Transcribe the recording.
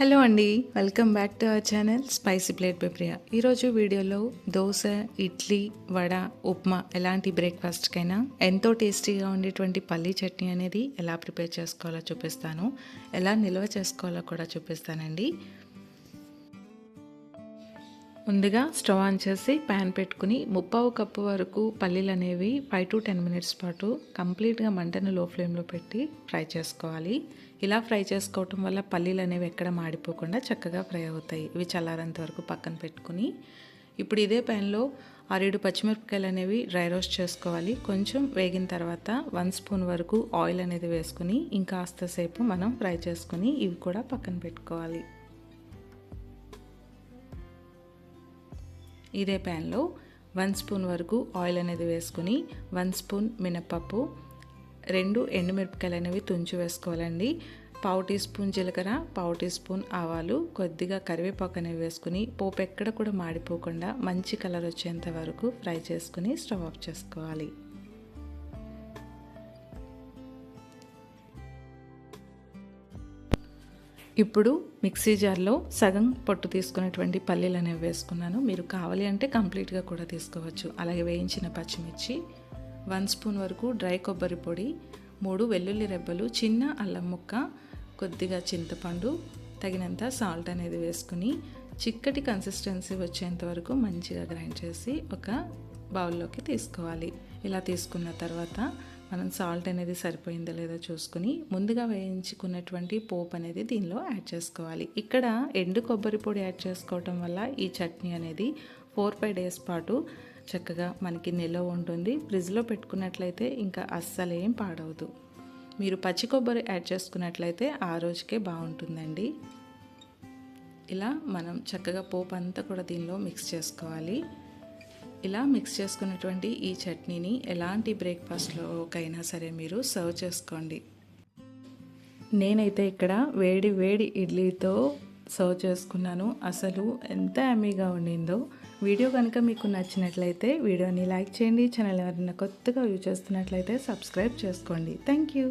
Hello అండి welcome back to our channel spicy plate పెప్రియా ఈరోజు వీడియోలో దోశ ఇడ్లీ వడ ఉప్మా ఎలాంటి బ్రేక్ఫాస్ట్కైనా ఎంతో టేస్టీగా ఉండేటువంటి పల్లీ చట్నీ అనేది ఎలా ప్రిపేర్ చేసుకోవాలో చూపిస్తాను. ఎలా నిల్వ చేసుకోవాలో కూడా చూపిస్తానండి. ముందుగా స్టవ్ ఆన్ చేసి ప్యాన్ పెట్టుకుని ముప్పావు కప్పు వరకు పల్లీలు అనేవి ఫైవ్ టు టెన్ మినిట్స్ పాటు కంప్లీట్గా మంటను లో ఫ్లేమ్లో పెట్టి ఫ్రై చేసుకోవాలి. ఇలా ఫ్రై చేసుకోవటం వల్ల పల్లీలు అనేవి ఎక్కడ మాడిపోకుండా చక్కగా ఫ్రై అవుతాయి. ఇవి చల్లారేంత వరకు పక్కన పెట్టుకుని ఇప్పుడు ఇదే ప్యాన్లో ఆరేడు పచ్చిమిరపకాయలు అనేవి డ్రై రోస్ట్ చేసుకోవాలి. కొంచెం వేగిన తర్వాత వన్ స్పూన్ వరకు ఆయిల్ అనేది వేసుకుని ఇంకా సేపు మనం ఫ్రై చేసుకుని ఇవి కూడా పక్కన పెట్టుకోవాలి. ఇదే ప్యాన్లో వన్ స్పూన్ వరకు ఆయిల్ అనేది వేసుకుని వన్ స్పూన్ మినప్పప్పు రెండు ఎండుమిరపకాయలు అనేవి తుంచి వేసుకోవాలండి. పావు టీ స్పూన్ జీలకర్ర పావు టీ స్పూన్ ఆవాలు కొద్దిగా కరివేపాకు అనేవి వేసుకుని పోపు ఎక్కడ కూడా మాడిపోకుండా మంచి కలర్ వచ్చేంత వరకు ఫ్రై చేసుకుని స్టవ్ ఆఫ్ చేసుకోవాలి. ఇప్పుడు మిక్సీ జార్లో సగం పొట్టు తీసుకున్నటువంటి పల్లీలు అనేవి వేసుకున్నాను. మీరు కావాలి అంటే కంప్లీట్గా కూడా తీసుకోవచ్చు. అలాగే వేయించిన పచ్చిమిర్చి వన్ స్పూన్ వరకు డ్రై కొబ్బరి పొడి మూడు వెల్లుల్లి రెబ్బలు చిన్న అల్లం ముక్క కొద్దిగా చింతపండు తగినంత సాల్ట్ అనేది వేసుకుని చిక్కటి కన్సిస్టెన్సీ వచ్చేంత వరకు మంచిగా గ్రైండ్ చేసి ఒక బౌల్లోకి తీసుకోవాలి. ఇలా తీసుకున్న తర్వాత మనం సాల్ట్ అనేది సరిపోయిందో లేదో చూసుకుని ముందుగా వేయించుకున్నటువంటి పోపు అనేది దీనిలో యాడ్ చేసుకోవాలి. ఇక్కడ ఎండు కొబ్బరి పొడి యాడ్ చేసుకోవటం వల్ల ఈ చట్నీ అనేది ఫోర్ ఫైవ్ డేస్ పాటు చక్కగా మనకి నిల్వ ఉంటుంది. ఫ్రిడ్జ్లో పెట్టుకున్నట్లయితే ఇంకా అస్సలు ఏం పాడవదు. మీరు పచ్చి కొబ్బరి యాడ్ చేసుకున్నట్లయితే ఆ రోజుకే బాగుంటుందండి. ఇలా మనం చక్కగా పోపు అంతా కూడా దీనిలో మిక్స్ చేసుకోవాలి. ఇలా మిక్స్ చేసుకున్నటువంటి ఈ చట్నీని ఎలాంటి బ్రేక్ఫాస్ట్లోకైనా సరే మీరు సర్వ్ చేసుకోండి. నేనైతే ఇక్కడ వేడి వేడి ఇడ్లీతో సర్వ్ చేసుకున్నాను. అసలు ఎంత యామీగా ఉండిందో. వీడియో కనుక మీకు నచ్చినట్లయితే వీడియోని లైక్ చేయండి. ఛానల్ ఎవరైనా కొత్తగా యూజ్ చేస్తున్నట్లయితే సబ్స్క్రైబ్ చేసుకోండి. Thank you.